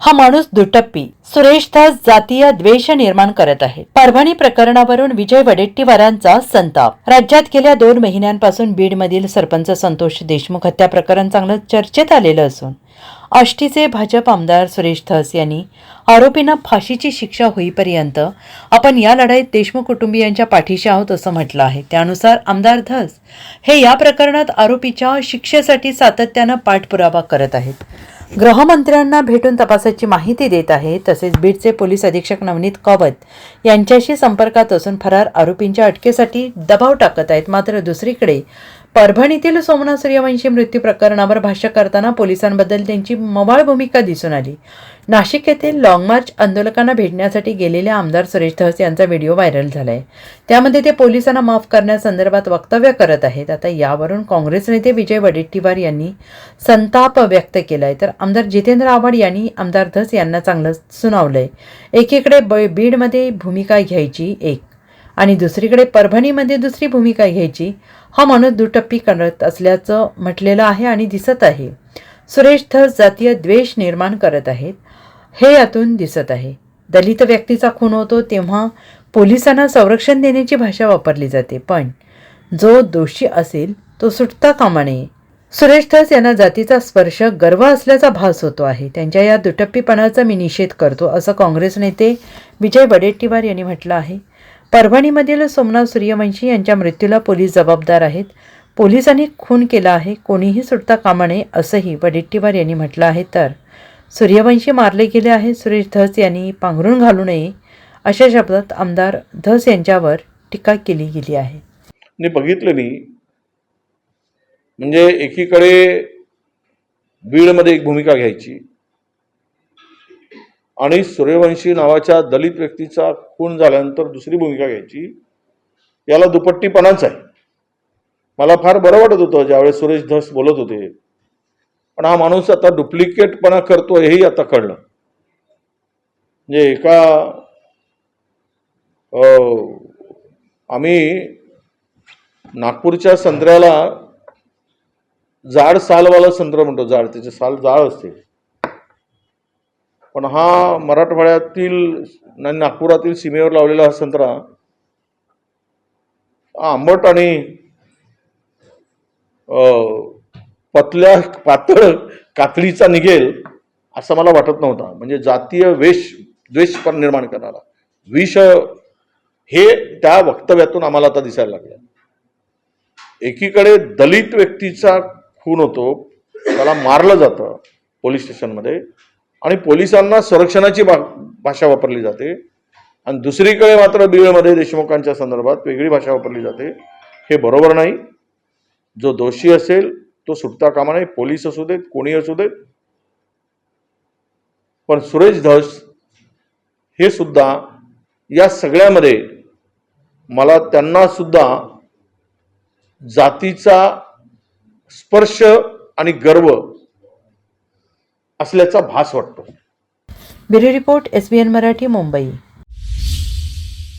हा माणूस दुटप्पी. सुरेश दास जातीय द्वेष निर्माण करत आहे. परभणी प्रकरणावरून विजय वडेट्टीवारांचा संताप. राज्यात गेल्या दोन महिन्यांपासून बीडमधील सरपंच संतोष देशमुख हत्या प्रकरण चांगलं चर्चेत आलेलं असून आष्टीचे भाजप आमदार सुरेश धस यांनी आरोपींना फाशीची शिक्षा होईपर्यंत आपण या लढाईत देशमुख कुटुंबियांच्या पाठीशी आहोत असं म्हटलं आहे. त्यानुसार आमदार धस हे या प्रकरणात आरोपीच्या शिक्षेसाठी सातत्यानं पाठपुरावा करत आहेत. गृहमंत्र्यांना भेटून तपासाची माहिती देत आहे. तसेच बीडचे पोलीस अधीक्षक नवनीत कावत यांच्याशी संपर्कात असून फरार आरोपींच्या अटकेसाठी दबाव टाकत आहेत. मात्र दुसरीकडे परभणीतील सोमनाथ सूर्यवंशी मृत्यू प्रकरणावर भाष्य करताना पोलिसांबद्दल त्यांची मवाळ भूमिका दिसून आली. नाशिक येथील लाँग मार्च आंदोलकांना भेटण्यासाठी गेलेले आमदार सुरेश धस यांचा व्हिडिओ व्हायरल झाला आहे त्यामध्ये ते पोलिसांना माफ करण्यासंदर्भात वक्तव्य करत आहेत. आता यावरून काँग्रेस नेते विजय वडेट्टीवार यांनी संताप व्यक्त केलाय. तर आमदार जितेंद्र आव्हाड यांनी आमदार धस यांना चांगलं सुनावलंय. एकीकडे ब बीडमध्ये भूमिका घ्यायची एक आणि दुसरीकडे परभणीमध्ये दुसरी भूमिका घ्यायची हा माणूस दुटप्पी करत असल्याचं म्हटलेलं आहे आणि दिसत आहे. सुरेश धस जातीय द्वेष निर्माण करत आहेत. हे यातून दिसत आहे. दलित व्यक्तीचा खून होतो तेव्हा पोलिसांना संरक्षण देण्याची भाषा वापरली जाते. पण जो दोषी असेल तो सुटता कामा नये. सुरेश धस यांना जातीचा स्पर्श गर्व असल्याचा भास होतो आहे. त्यांच्या या दुटप्पीपणाचा मी निषेध करतो असं काँग्रेस नेते विजय वडेट्टीवार यांनी म्हटलं आहे. परभणीमधील सोमनाथ सूर्यवंशी यांच्या मृत्यूला पोलीस जबाबदार आहेत. पोलिसांनी खून केला आहे कोणीही सुटता कामा नये असंही वडेट्टीवार यांनी म्हटलं आहे. तर सूर्यवंशी मारले गेले आहे सुरेश धस यांनी पांघरून घालू नये अशा शब्दात आमदार धस यांच्यावर टीका केली गेली आहे. मी बघितलं मी म्हणजे एकीकडे बीडमध्ये एक भूमिका घ्यायची आणि सूर्यवंशी नावाच्या दलित व्यक्तीचा खून झाल्यानंतर दुसरी भूमिका घ्यायची. याला दुपट्टीपणाच आहे. मला फार बरं वाटत होतं ज्यावेळेस सुरेश धस बोलत होते. पण हा माणूस आता डुप्लिकेटपणा करतो हेही आता कळलं. म्हणजे एका अं, आम्ही नागपूरच्या संत्र्याला जाड सालवाला संत्र म्हणतो जाड त्याचे साल जाड असते. पण हा मराठवाड्यातील आणि नागपुरातील सीमेवर लावलेला हा संत्रा आंबट आणि पतल्या पातळ कातडीचा निघेल असं मला वाटत नव्हता. म्हणजे जातीय वेश द्वेष पण निर्माण करणारा. विष हे त्या वक्तव्यातून आम्हाला आता दिसायला लागलं. एकीकडे दलित व्यक्तीचा खून होतो त्याला मारलं जातं पोलीस स्टेशनमध्ये आणि पोलिसांना संरक्षणाची भा भाषा वापरली जाते. आणि दुसरीकडे मात्र बीडमध्ये देशमुखांच्या संदर्भात वेगळी भाषा वापरली जाते. हे बरोबर नाही. जो दोषी असेल तो सुटता कामा नाही पोलीस असू देत कोणी असू देत. पण सुरेश धस हे सुद्धा या सगळ्यामध्ये मला त्यांना सुद्धा जातीचा स्पर्श आणि गर्व असल्याचा भास वाटतो. Bureau report S B N Marathi Mumbai.